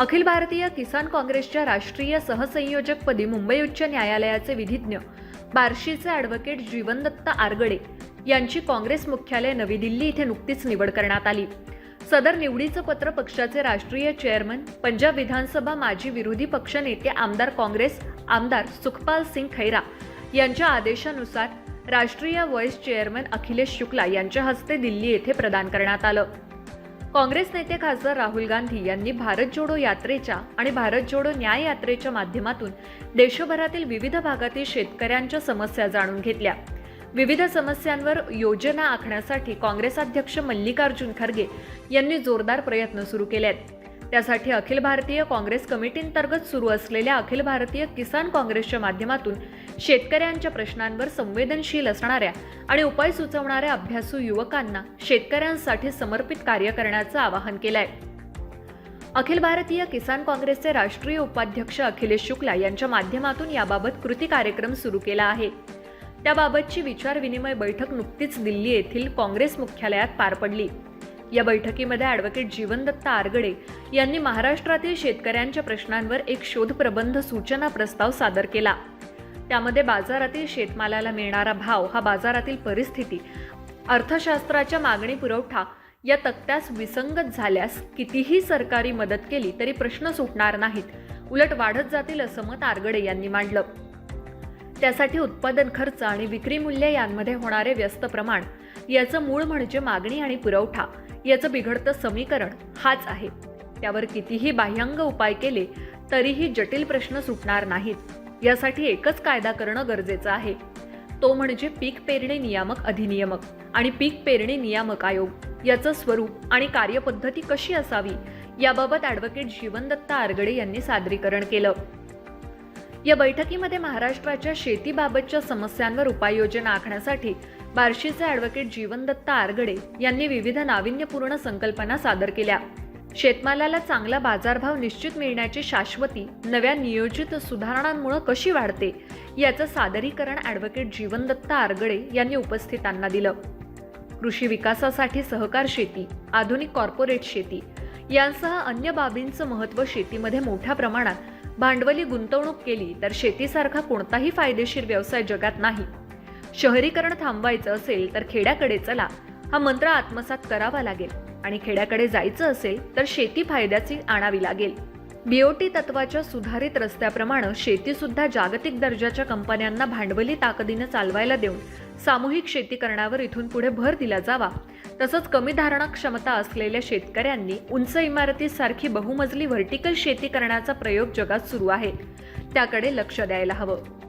अखिल भारतीय किसान काँग्रेसच्या राष्ट्रीय सहसंयोजकपदी मुंबई उच्च न्यायालयाचे विधिज्ञ बार्शीचे ॲडव्होकेट जीवनदत्त आरगडे यांची काँग्रेस मुख्यालय नवी दिल्ली इथे नुकतीच निवड करण्यात आली. सदर निवडीचं पत्र पक्षाचे राष्ट्रीय चेअरमन पंजाब विधानसभा माजी विरोधी पक्षनेते आमदार काँग्रेस आमदार सुखपाल सिंग खैरा यांच्या आदेशानुसार राष्ट्रीय व्हॉइस चेअरमन अखिलेश शुक्ला यांच्या हस्ते दिल्ली येथे प्रदान करण्यात आलं. काँग्रेस नेते खासदार राहुल गांधी यांनी भारत जोडो यात्रेच्या आणि भारत जोडो न्याय यात्रेच्या माध्यमातून देशभरातील विविध भागातील शेतकऱ्यांच्या समस्या जाणून घेतल्या. विविध समस्यांवर योजना आखण्यासाठी काँग्रेस अध्यक्ष मल्लिकार्जुन खरगे यांनी जोरदार प्रयत्न सुरू केले आहेत त्यासाठी अखिल भारतीय काँग्रेस कमिटींतर्गत सुरू असलेल्या अखिल भारतीय किसान काँग्रेसच्या माध्यमातून शेतकऱ्यांच्या प्रश्नांवर संवेदनशील असणाऱ्या आणि उपाय सुचवणाऱ्या अभ्यासू युवकांना शेतकऱ्यांसाठी समर्पित कार्य करण्याचं आवाहन केलं आहे अखिल भारतीय किसान काँग्रेसचे राष्ट्रीय उपाध्यक्ष अखिलेश शुक्ला यांच्या माध्यमातून याबाबत कृती कार्यक्रम सुरू केला आहे. त्याबाबतची विचारविनिमय बैठक नुकतीच दिल्ली येथील काँग्रेस मुख्यालयात पार पडली. या बैठकीमध्ये ॲडव्होकेट जीवनदत्ता आरगडे यांनी महाराष्ट्रातील शेतकऱ्यांच्या प्रश्नांवर एक शोध प्रबंध सूचना प्रस्ताव सादर केला. त्यामध्ये बाजारातील शेतमालाला मिळणारा भाव हा बाजारातील परिस्थिती अर्थशास्त्राच्या मागणी पुरवठा या तक्त्यास विसंगत झाल्यास कितीही सरकारी मदत केली तरी प्रश्न सुटणार नाहीत. उलट वाढत जातील असं मत आरगडे यांनी मांडलं. त्यासाठी उत्पादन खर्च आणि विक्री मूल्य यांमध्ये होणारे व्यस्त प्रमाण याचं मूळ म्हणजे मागणी आणि पुरवठा याचं बिघडतं समीकरण हाच आहे. त्यावर कितीही बाह्यांग उपाय केले तरीही जटिल प्रश्न सुटणार नाहीत. यासाठी एकच कायदा करणं गरजेचं आहे. तो म्हणजे पीक पेरणी नियामक अधिनियमक आणि पीक पेरणी नियामक आयोग. याचं स्वरूप आणि कार्यपद्धती कशी असावी याबाबत ॲडव्होकेट जीवनदत्त आरगडे यांनी सादरीकरण केलं. या बैठकीमध्ये महाराष्ट्राच्या शेतीबाबतच्या समस्यांवर उपाययोजना आखण्यासाठी बार्शीचे ॲडव्होकेट जीवनदत्त आरगडे यांनी विविध नाविन्यपूर्ण संकल्पना सादर केल्या. शेतमालाला चांगला बाजारभाव निश्चित मिळण्याची शाश्वती नव्या नियोजित सुधारणांमुळे कशी वाढते याचं सादरीकरण ॲडव्होकेट जीवनदत्त आरगडे यांनी उपस्थितांना दिलं. कृषी विकासासाठी सहकार शेती आधुनिक कॉर्पोरेट शेती यांसह अन्य बाबींचं महत्त्व शेतीमध्ये मोठ्या प्रमाणात भांडवली गुंतवणूक केली तर शेतीसारखा कोणताही फायदेशीर व्यवसाय जगात नाही. शहरीकरण थांबवायचं असेल तर खेड्याकडे चला हा मंत्र आत्मसात करावा लागेल. आणि खेड्याकडे जायचं असेल तर शेती फायद्याची आणावी लागेल. बीओटी तत्वाच्या सुधारित रस्त्याप्रमाणे शेतीसुद्धा जागतिक दर्जाच्या कंपन्यांना भांडवली ताकदीनं चालवायला देऊन सामूहिक शेती करण्यावर इथून पुढे भर दिला जावा. तसंच कमी धारणा क्षमता असलेल्या शेतकऱ्यांनी उंच इमारतीसारखी बहुमजली व्हर्टिकल शेती करण्याचा प्रयोग जगात सुरू आहे. त्याकडे लक्ष द्यायला हवं.